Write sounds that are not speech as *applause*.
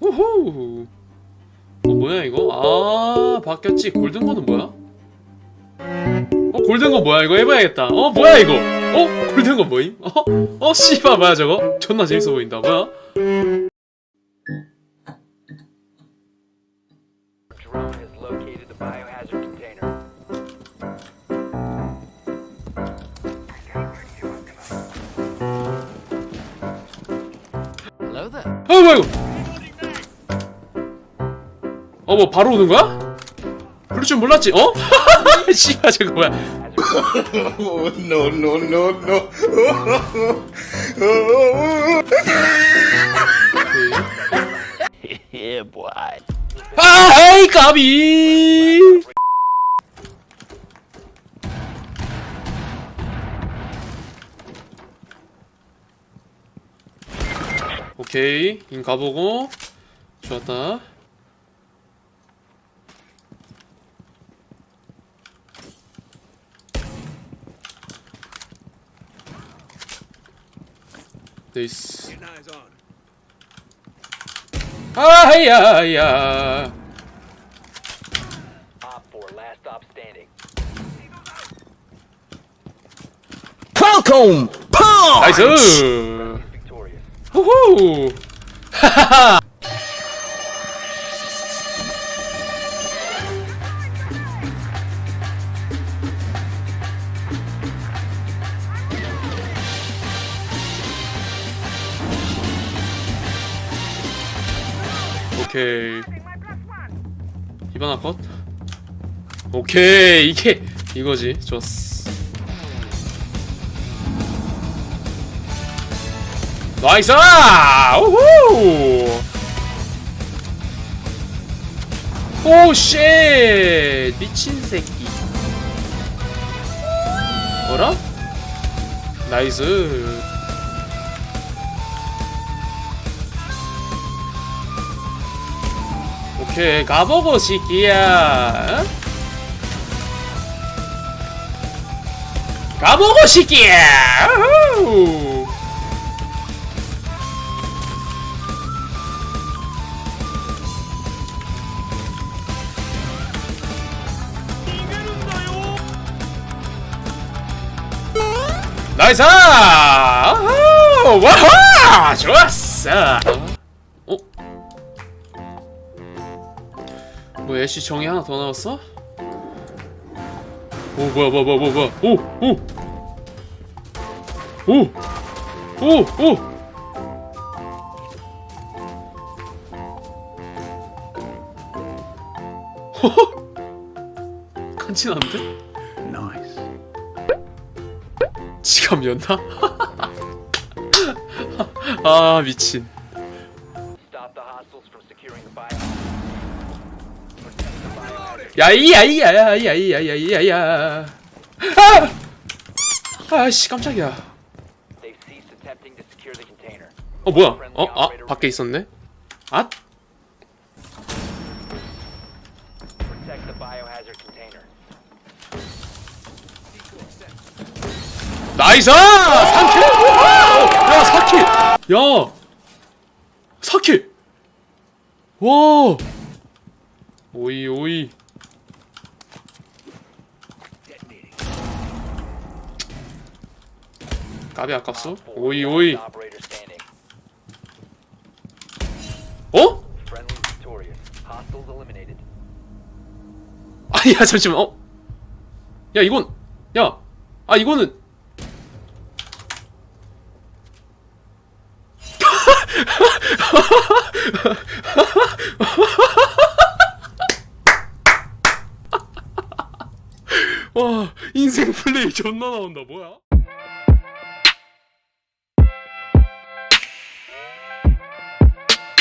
우후. 어 뭐야 이거? 아 바뀌었지. 골든 거는 뭐야? 어 골든 거 뭐야 이거 해봐야겠다. 어 뭐야 이거? 어 골든 거 뭐임? 어? 어 씨발 뭐야 저거? 존나 재밌어 보인다. 뭐야? 아 뭐야 이거? 어 뭐 바로 오는 거야? 그럴 줄 몰랐지. 어? *laughs* 씨발 저거 뭐야? No, no, no, no. yeah, boy. 아 에이 까비. 오케이 인 가보고 좋았다 네이스 아야야 Op 4, last stop standing. Falcon! Punch! 나이스 Victorious. 후 오케이 이번 아컷 오케이 이게 이거지 좋았어 나이스! 우후! 오, 쉣! 미친 새끼. 어라? 나이스. 오케이, 가보고 시끼야. 어? 가보고! 우후! 나이스! 와하! 좋았어! 어? 뭐 애쉬 정이 하나 더 나왔어? 오 뭐야 뭐야 뭐야 뭐야 뭐야 오! 오! 오! 오! 오! 허허? 간지난데? 지갑이었나? *laughs* 아 미친 야이야이야야야야야야야 아! 아씨 깜짝이야 They've ceased attempting to secure the container. 어 뭐야 어? 아 밖에 있었네 아? 나이스! 3킬! 야 4킬! 야 4킬! 와 오이 오이 까비 아깝소? Op 4, 오이 오이. 어? 아니야 잠시만 어? 야 이건 야! 아 이거는 와 인생 플레이 존나 나온다 뭐야?